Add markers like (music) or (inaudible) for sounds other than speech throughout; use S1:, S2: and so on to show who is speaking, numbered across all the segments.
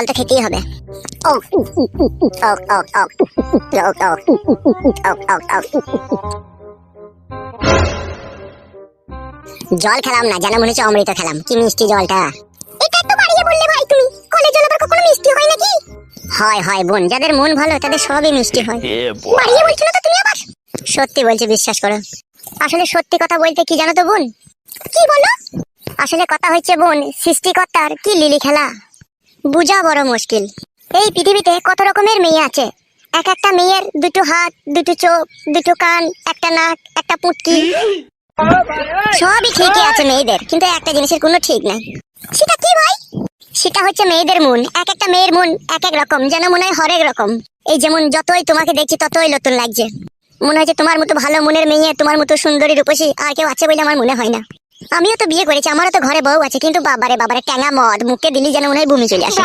S1: জল তো খেতেই হবে। জল খেলাম না যেন মনে হচ্ছে অমৃত খেলাম। কি মিষ্টি জলটা। এটা একটু বাড়িয়ে বললে ভাই তুমি। কলের জল আবার কখনো মিষ্টি হয় নাকি? হয় হয় বোন যাদের মন ভালো তাদের সবই মিষ্টি হয়। বাড়িয়ে বলছো না তো তুমি আবার? সত্যি বলছি বিশ্বাস করো। আসলে সত্যি কথা বলতে কি জানো তো বোন? কি বলো? আসলে কথা হচ্ছে বোন সৃষ্টিকর্তার কি লিলি খেলা? বুঝা বড় মুশকিল। এই পৃথিবীতে কত রকমের মেয়ে আছে? এক একটা মেয়ের দুটো হাত, দুটো চোখ, দুটো কান, একটা নাক, একটা পুটকি। সবই ঠিকই আছে মেয়েদের, কিন্তু একটা জিনিসের কোনো ঠিক নাই। সেটা কি ভাই? সেটা হচ্ছে মেয়েদের মন। এক একটা মেয়ের মন এক এক রকম, যেন মনে হয় হরেক রকম। এই যেমন যতই তোমাকে দেখছি, ততই নতুন লাগছে। মনে হচ্ছে তোমার মতো ভালো মনের মেয়ে, তোমার মতো সুন্দরী রূপসী আর কেউ আছে বলে আমার মনে হয় না। আমিও তো বিয়ে করেছি আমারও তো ঘরে বউ আছে কিন্তু বাবারে বাবারে ট্যাঙা মদ মুখে দিলি যেন মনে হয় ভূমি চলে আসে।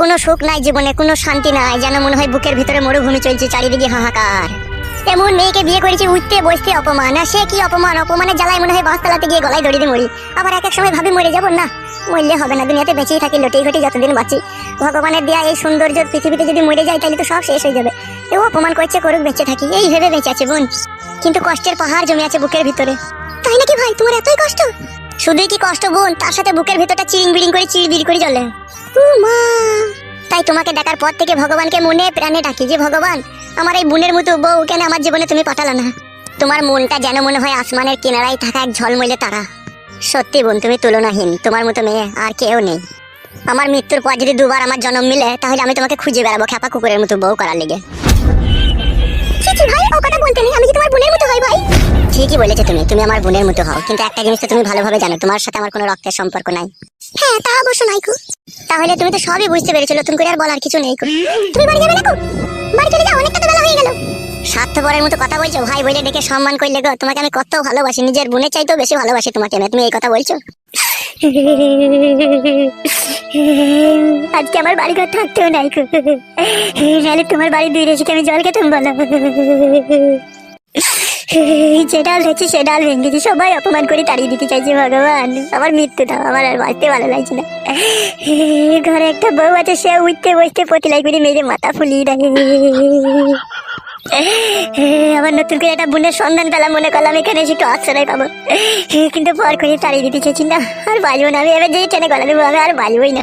S1: কোনো সুখ নাই জীবনে কোনো শান্তি নাই যেন মনে হয় বুকের ভিতরে মরুভূমি চলছে চারিদিকে হাহাকার। এমন মেয়েকে বিয়ে করেছি উঠতে বসতে অপমান আর সে কি অপমান? অপমানের জ্বালায় মনে হয় বাসতলাতে গিয়ে গলায় দড়ি দিয়ে মরি। আবার এক এক সময় ভাবি মরে যাব না। মরলে হবে না দুনিয়াতে বেঁচেই থাকি লটেই ঘটি যতদিন বাঁচি। ভগবানের দেয়া এই সৌন্দর্য পৃথিবীতে যদি মরে যায় তাহলে তো সব শেষ হয়ে যাবে। এও অপমান করছে করুক বেঁচে থাকি এই ভেবে বেঁচে আছে বোন। কিন্তু কষ্টের পাহাড় জমে আছে বুকের ভিতরে। তাই নাকি ভাই? তোমার এতই কষ্ট? শুধুই কি কষ্ট বোন তার সাথে বুকের ভেতরটা চিরিং বিড়িং করে চিড়বিড়ি করে ও মা! তাই তোমাকে দেখার পর থেকে ভগবানকে মনে প্রাণে ডাকি যে, ভগবান, আমার এই বোনের মতো বউ কেন আমার জীবনে তুমি পাঠালো না? তোমার মনটা যেন মনে হয় আসমানের কিনারায় থাকা এক ঝলমলে তারা। সত্যি বোন, তুমি তুলনাহীন। তোমার মতো মেয়ে আর কেউ নেই। আমার মৃত্যুর পর যদি দুবার আমার জন্ম মিলে, তাহলে আমি তোমাকে খুঁজে বেড়াবো খেপা কুকুরের মতো বউ করার লেগে। ভাই, ও কথা বলতে ঠিকই বলেছ তুমি তুমি আমার বোনের মতো হও। কিন্তু একটা জিনিস তো তুমি ভালোভাবে জানো তোমার সাথে আমার কোনো রক্তের সম্পর্ক নাই। হ্যাঁ তা অবশ্য নাই কো তাহলে তুমি তো সবই বুঝতে পেরেছ নতুন করে আর বলার কিছু নেই কো তুমি বাড়ি যাবে না কো বাড়ি চলে যাও অনেকটা তো বেলা হয়ে গেল। স্বার্থপরের মতো কথা বলছো ভাই বলে ডেকে সম্মান করলে গো তোমাকে আমি কত ভালোবাসি নিজের বোনের চাইতেও বেশি ভালোবাসি তোমাকে আমি তুমি এই কথা বলছো? আজকে আমার বাড়ি ঘর থাকতেও নাই নাহলে তোমার বাড়ি দুই রেসিকে আমি জল খেতাম বলো। যে ডাল হয়েছে সে ডাল ভেঙেছি সবাই অপমান করে তাড়িয়ে দিতে চাইছে ভগবান আমার মৃত্যু দাও আমার আর বাঁচতে ভালো লাগছে না ঘরে একটা বউ আছে সে উঠতে বসতে পতিলাই করে মেরে মাথা ফুলিয়ে দেয় আমার নতুন করে একটা বোনের সন্ধান পেলাম মনে করলাম এখানে এসে একটু আশ্রয় পাবো কিন্তু পর করে তাড়িয়ে দিতে চাইছি না আর বাজবো না আমি এবার যেই ট্রেনে গলা দেবো আমি আর বাজবোই না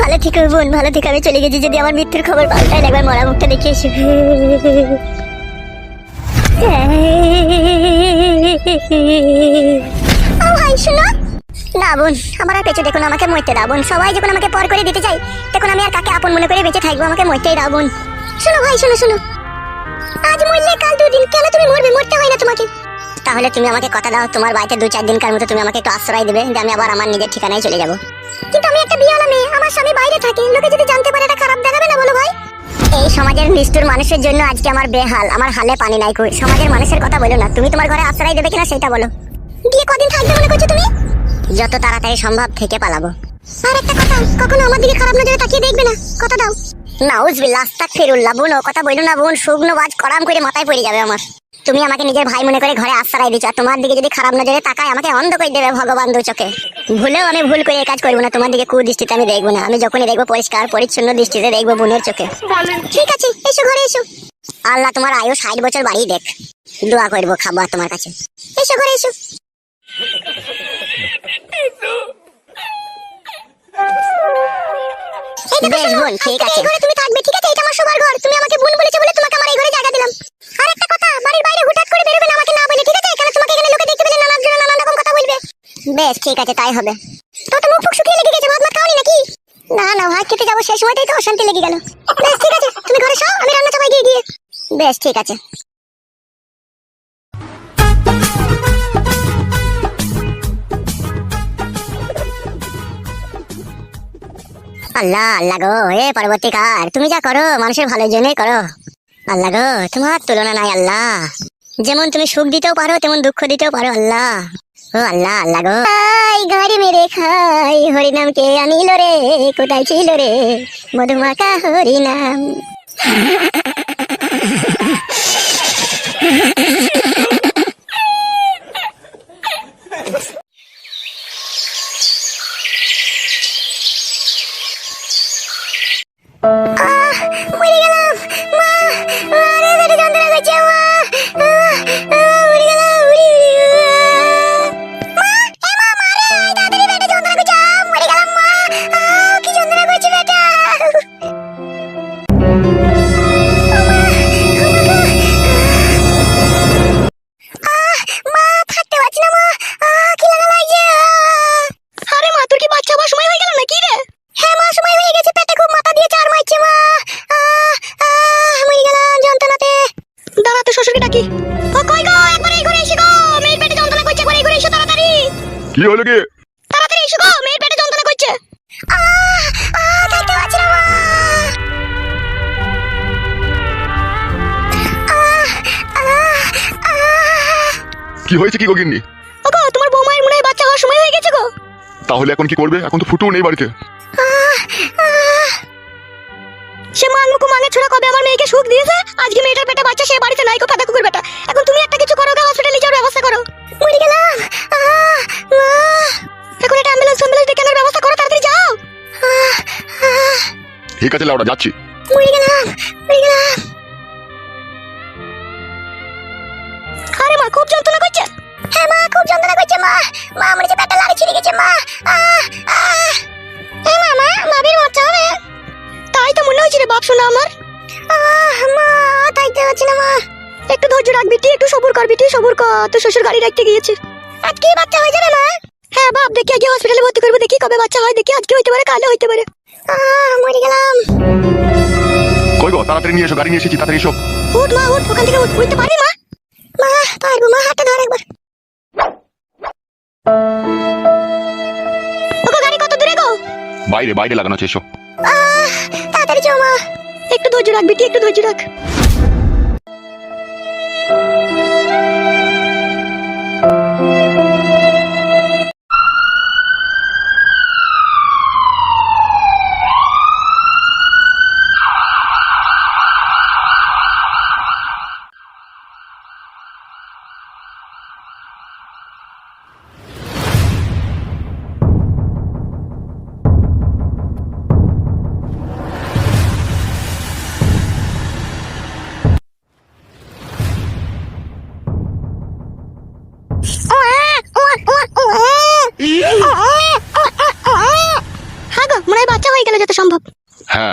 S1: ভালো থেকে বোন ভালো থেকে আমি চলে গেছি যদি আমার মৃত্যুর খবর পাল্টায় একবার মরা মুখটা দেখে এসে আমার আর দেখুন আমাকে মরতে দাও সবাই যখন আমাকে পর করে দিতে চাই তখন আমি কাকে আপন মনে করে বেঁচে থাকব? আমাকে মরতেই দাও শোনো ভাই, শোনো শোনো। আজ মরলে দুদিন, কেন তুমি মরবে? মরতে হয় না তোমাকে। তাহলে তুমি আমাকে কথা দাও, তোমার বাড়িতে দু চার দিনকার মতো তুমি আমাকে একটু আশ্রয় দেবে, যে আমি আবার আমার নিজের ঠিকানায় চলে যাব। কিন্তু আমি একটা বিয়েওয়ালা মেয়ে, আমার স্বামী বাইরে থাকে। লোকে যদি জানতে পারে, এটা খারাপ দেখাবে না, বলো ভাই। এই সমাজের নিষ্ঠুর মানুষের জন্য আজকে আমার বেহাল, আমার হালে পানি নাই কই। সমাজের মানুষের কথা বলো না, তুমি তোমার ঘরে আশ্রয় দেবে কিনা সেটা বলো। গিয়ে কদিন থাকবে মনে করছ তুমি? যত তাড়াতাড়ি সম্ভব থেকে পালাবো। আর একটা কথা, কখনো আমার দিকে খারাপ নজরে তাকিয়ে দেখবে না। কথা দাও। নাউজবিল্লাহ আস্তাক ফিরুল্লাহ, বোন ও কথা বইলো না, বোন, শুকনো বাজ করাম করে মাথায় পড়ে যাবে আমার। তুমি আমাকে নিজের ভাই মনে করে ঘরে আশ্রয় দিচ্ছ, আর তোমার দিকে যদি খারাপ নজরে তাকায়, আমাকে অন্ধ করে দেবে ভগবান দু চোখে। ভুলেও আমি ভুল করে কাজ করব না, তোমার দিকে কুদৃষ্টিতে আমি দেখব না, আমি যখনই দেখব পরিষ্কার, পরিচ্ছন্ন দৃষ্টিতে দেখব বোনের চোখে। ঠিক আছে, এসো ঘরে এসো। আল্লাহ তোমার আয়ু ষাট বছর বাড়িয়ে দেখ। দোয়া করব, খাব তোমার কাছে। এসো ঘরে এসো। বেশ বোন ঠিক আছে। ঘরে তুমি থাকবে ঠিক আছে? এটা আমার সবার ঘর। তুমি আমাকে বোন বলেছ বলে তোমাকে আমার এই ঘরে জায়গা দিলাম। আর একটা কথা বাড়ির বাইরে হুটহাট করে বেরোবে না আমাকে না বলে ঠিক আছে? কারণ তোমাকে এখানে লোকে দেখতে পেলে নানান জন নানান রকম কথা বলবে? বেশ ঠিক আছে তাই হবে। তো তো মুখ ফুক শুকিয়ে লেগে গেছে ভাত ভাত খাওনি নাকি? না না ভাত খেতে যাব তো অশান্তি লেগে গেল। বেশ ঠিক আছে তুমি ঘরে সব আমি রান্না চাপাই দিয়ে গিয়ে বেশ ঠিক আছে। আল্লাহ আল্লাহ গো, হে পরবর্তীকার, তুমি যা করো, মানুষের ভালোর জন্যই করো। আল্লাহ গো, তোমার তুলনা নাই আল্লাহ। যেমন তুমি সুখ দিতেও পারো, তেমন দুঃখ দিতেও পারো আল্লাহ। ও আল্লাহ আল্লাহ গো। ঘরে মেরে খাই, হরিনাম কে আনিল রে, কোথায় ছিল রে মধুমাকা হরিনাম? কি
S2: হয়েছে কি গগিন্নি
S1: ওগো তোমার বৌমায়ের মনে হয় বাচ্চা হওয়ার সময় হয়ে গেছে গো।
S2: তাহলে এখন কি করবে? এখন তো ফুটুও নেই বাড়িতে।
S1: সে মাংমুকু মাঙে ছোড়া কবে আমার মেয়েকে সুখ দিয়েছে? আজকে মেয়েটার পেটে বাচ্চা সে বাড়িতে নাই কো ফাটা কুকুর বেটা। এখন তুমি একটা কিছু করো হসপিটালে যাওয়ার ব্যবস্থা করো। মরে গেলাম। এখন একটা অ্যাম্বুলেন্স অ্যাম্বুলেন্স ডেকে আনার ব্যবস্থা করো তাড়াতাড়ি যাও।
S2: ঠিক আছে লাউডা যাচ্ছি।
S1: মরে গেলাম মরে গেলাম। ধৈর্য রাখ বিটি একটু সবুর কর বিটি সবুর কর তো শ্বশুর গাড়ি রাখতে গিয়েছে। আজকে বাচ্চা হয়ে যাবে মা। হ্যাঁ বাপ দেখি আজকে হসপিটালে ভর্তি করব দেখি কবে বাচ্চা হয় দেখি আজকে হইতে পারে কালে হইতে পারে। আহ মরে গেলাম।
S2: কই গো তাড়াতাড়ি নিয়ে এসো গাড়ি নিয়ে এসেছি তাড়াতাড়ি এসো।
S1: উঠ মা উঠ ওখান থেকে উঠ উঠতে পারবি মা? মা পারব মা হাতটা ধর একবার। ওগো গাড়ি কত দূরে গো?
S2: বাইরে বাইরে লাগানো আছে এসো।
S1: তাড়াতাড়ি যাও মা। একটু ধৈর্য রাখ বিটি একটু ধৈর্য রাখ। Thank
S2: you.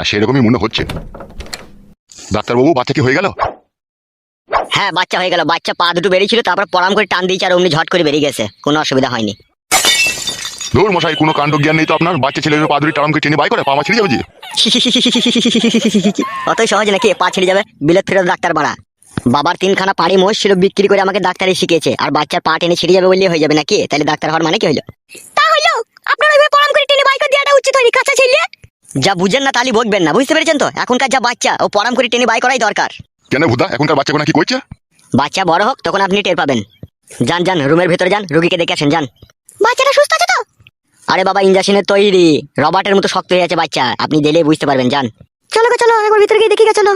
S2: সেরকমই মনে হচ্ছে। ডাক্তারবাবু বাচ্চা কি হয়ে গেল?
S3: হ্যাঁ বাচ্চা হয়ে গেল। বাচ্চা পা দুটো বেরিয়েছিল তারপর পরাম করে টান দিয়েছে আর অমনি ঝট করে বেরিয়ে গেছে। কোনো অসুবিধা হয়নি।
S2: ধুর মশাই কোনো কাণ্ড জ্ঞান নেই তো আপনার? বাচ্চা ছেলের পাদুরি টারামকে টেনে বাই করে পামা ছিঁড়ে যাবে যে। (laughs)
S3: অতই সহজ নাকি পা ছেড়ে যাবে? বিলেত ফেরত ডাক্তার বাড়া। বাবার তিনখানা পাড়ি মোষ ছিল বিক্রি করে আমাকে ডাক্তারি শিখিয়েছে। আর বাচ্চার পা টেনে ছিঁড়ে যাবে বললেই হয়ে যাবে নাকি? তাহলে ডাক্তার হওয়ার মানে কি হলো?
S1: তা হইল আপনার ওইভাবে পরাম করে টেনে বাই করে দেওয়াটা উচিত হয়নি কাঁচা ছেলে?
S3: যা বুঝেন না তাহলে বকবেন না বুঝতে পেরেছেন তো? এখনকার যা বাচ্চা ও পরাম করে টেনে বাই করাই দরকার।
S2: কেন ভুদা এখনকার বাচ্চা কি করছে?
S3: বাচ্চা বড় হোক তখন আপনি টের পাবেন। যান যান রুমের ভেতরে যান রুগীকে দেখে আসেন যান।
S1: বাচ্চাটা সুস্থ আছে তো?
S3: আরে বাবা ইঞ্জেকশনের তৈরি। রবার্টের মতো শক্ত হয়ে আছে বাচ্চা। আপনি দিলেই বুঝতে পারবেন যান।
S1: চলো চলো একবার ভিতরে গিয়ে দেখি গা চলো।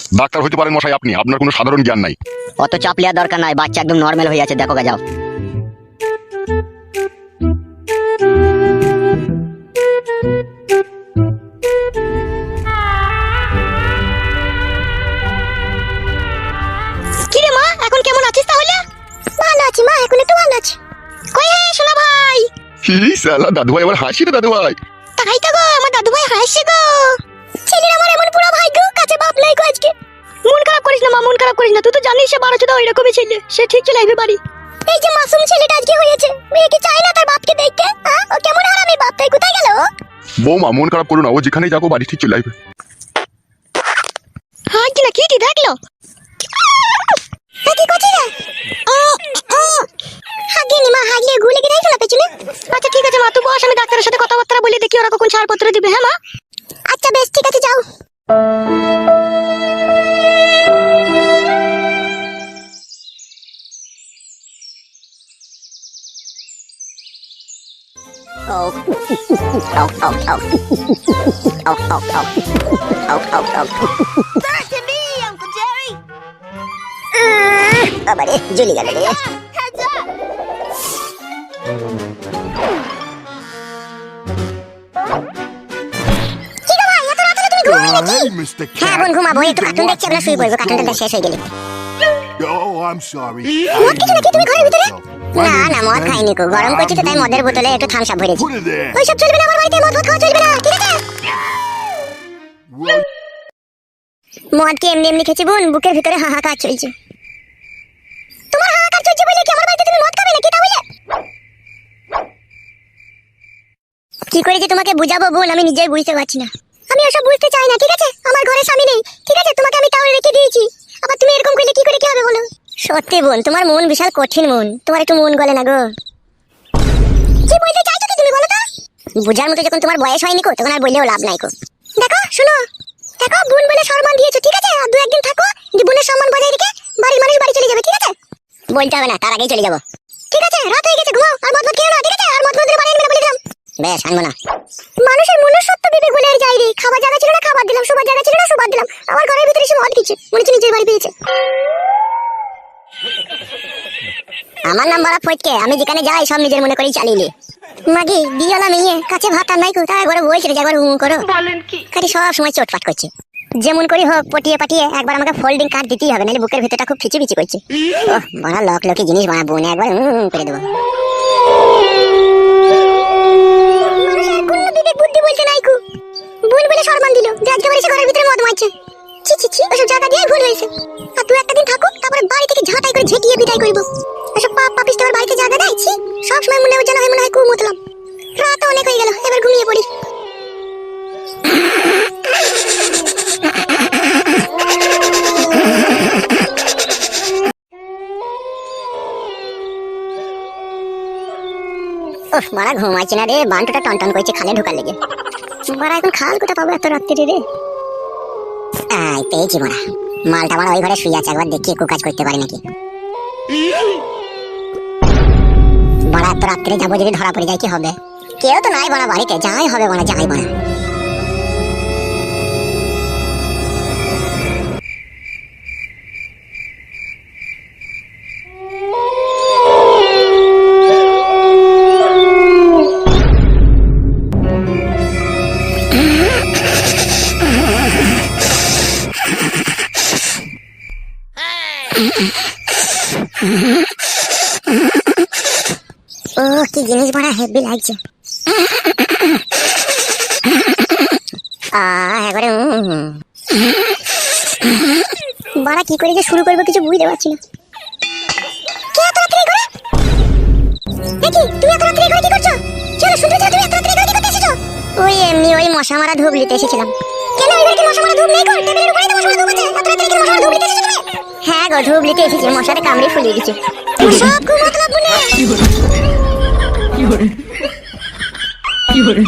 S2: ডাক্তার হতে পারেন মশাই আপনি আপনার কোনো সাধারণ জ্ঞান নাই।
S3: অত চাপ দরকার নাই বাচ্চা একদম নর্মাল হয়ে আছে দেখো গা যাও।
S1: কি রে মা এখন কেমন আছিস তাহলে? ভালো আছি মা এখন একটু ভালো আছি। কই হে শোনা ভাই?
S2: কি সালা দাদু ভাই আবার হাসি রে দাদু ভাই
S1: তাই তো গো আমার দাদু ভাই হাসছে গো। ছেলের আমার এমন পুরো ভাগ্য কাছে বাপ নাই গো আজকে। মন খারাপ করিস না মা মন খারাপ করিস না। তুই তো জানিস সে বারো চোদ্দ ওইরকমই ছেলে সে ঠিক চলে আসবে বাড়ি। এই যে মাসুম ছেলেটা আজকে হয়েছে মেয়ে কি চায় না তার বাপকে দেখতে হ্যাঁ? ও কেমন হারামি বাপ তাই কোথায়?
S2: বৌমা মন খারাপ করো না ও যেখানেই যাব বাড়ি ঠিক চলে আসবে।
S1: হ্যাঁ কি আবারে জ্বলি গেল রে কি গো ভাই
S4: Mr.
S1: হ্যাঁ বোন ঘুমাবো একটু কার্টুন দেখছি আমরা শুয়ে পড়ব কার্টুনটা শেষ হয়ে গেলে
S4: Oh, I'm sorry.
S1: মদ কিছু নাকি তুমি ঘরের ভিতরে না না মদ খাইনি কো গরম করছি তো তাই মদের বোতলে একটু থামস ভরেছি। ওইসব চলবে না আমার বাড়িতে মদ খাওয়া চলবে না ঠিক আছে? মদ কি এমনি এমনি খেয়েছি বোন? বুকের ভিতরে হাহাকার চলছে। তোমার হাহাকার চলছে বলে কি আমার বাড়িতে তুমি মদ খাবে নাকি তা বলে কি করে যে তোমাকে বুঝাবো বোন? আমি নিজেই বুঝতে পারছি না। আমি ওসব বুঝতে চাই সত্যি বোন, তোমার মন বিশাল কঠিন মন। তোমার একটু মন গলে না গো। কি বলতে চাইছো কি তুমি, বলো তো? বুঝার মতো যখন তোমার বয়স হয়নি কো তখন আর বললেও লাভ নাই কো দেখো, শোনো। দেখো, বোন বলে সম্মান দিয়েছ, ঠিক আছে? আর দু একদিন থাকো দি বোনের সম্মান বজায় রেখে বাড়ির মানুষ বাড়ি চলে যাবে, ঠিক আছে? বলতে হবে না, তার আগেই চলে যাব। ঠিক আছে, রাত হয়ে গেছে, ঘুমাও, আর মদ মদ না, ঠিক আছে? আর মদ মদ বাড়ি আনবে না বলে দিলাম। বেশ, আনব না। মানুষের মনুষ্যত্ব বিবেক বলে আর যাই রে খাবার জায়গা ছিল না, খাবার দিলাম, শোবার জায়গা ছিল না, শোবার দিলাম। আমার ঘরের ভিতরে এসে মদ খেয়েছে, মনে হচ্ছে নিজের বাড়ি পেয়েছে। আমার নাম বলা ফটকে। আমি যেখানে যাই সব নিজের মনে করেই চালিয়ে মাগি বিয়ালা মেয়ে কাছে ভাত নাই কোথায় একবার বলছিল যে একবার হুম করো।
S5: বলেন কি?
S1: খালি সব সময় চোটপাট করছে। যেমন করি হোক পটিয়ে পাটিয়ে একবার আমাকে ফোল্ডিং কার্ড দিতেই হবে নাহলে বুকের ভিতরটা খুব ফিচি ফিচি করছে। ওহ বড় লক লকি জিনিস বানাবো না একবার হুম করে দেবো। বুদ্ধি বলতে নাই কু। ভুল বলে সম্মান দিল যে আজকে এসে ঘরের ভিতরে মদ মারছে। ছি ছি ছি ওসব জায়গা দিয়ে ভুল হয়েছে। আর তুই একটা দিন থাকুক তারপরে বাড়ি থেকে ঝাঁটাই করে ঝেঁটিয়ে বিদায় করব। এসব পাপ পাপিস তোমার বাড়িতে জায়গা দেয় ছি, সব সময় মনে হয় যেন মনে হয় কু মতলাম রাত অনেক হয়ে গেল, এবার ঘুমিয়ে পড়ি। ওহ মারা ঘুমাইছে না রে, বান্টুটা টন টন করছে খালে ঢোকার লেগে। মারা এখন খাল কোথা পাবো এত রাত্রি রে? আই পেয়েছি মরা। মালটা আমার ওই ঘরে শুয়ে আছে, একবার দেখি একটু কাজ করতে পারি নাকি। বড়া, এত রাত্রে যাব যদি ধরা পড়ে যায়, কি হবে? কেউ তো নাই বড়া বাড়িতে, যাই হবে বড়া, যাই বাড়া। জিনিস বড়া হেভি লাগছে। একবারে। বাড়া কি করে যে শুরু করব কিছু বুঝতে পারছি না। ওই এমনি ওই মশা মারা ধূপ নিতে এসেছিলাম। কেন ওই ঘরে মশা মারা ধূপ নেই গো? টেবিলের উপরেই তো মশা মারা ধূপ আছে। এত রাত্রে মশা মারা ধূপ নিতে এসেছ হ্যাঁ গো ধূপ নিতে এসেছি। মশারে কামড়ে ফুলিয়ে দিচ্ছে। সব ঘুমাতলা বুনে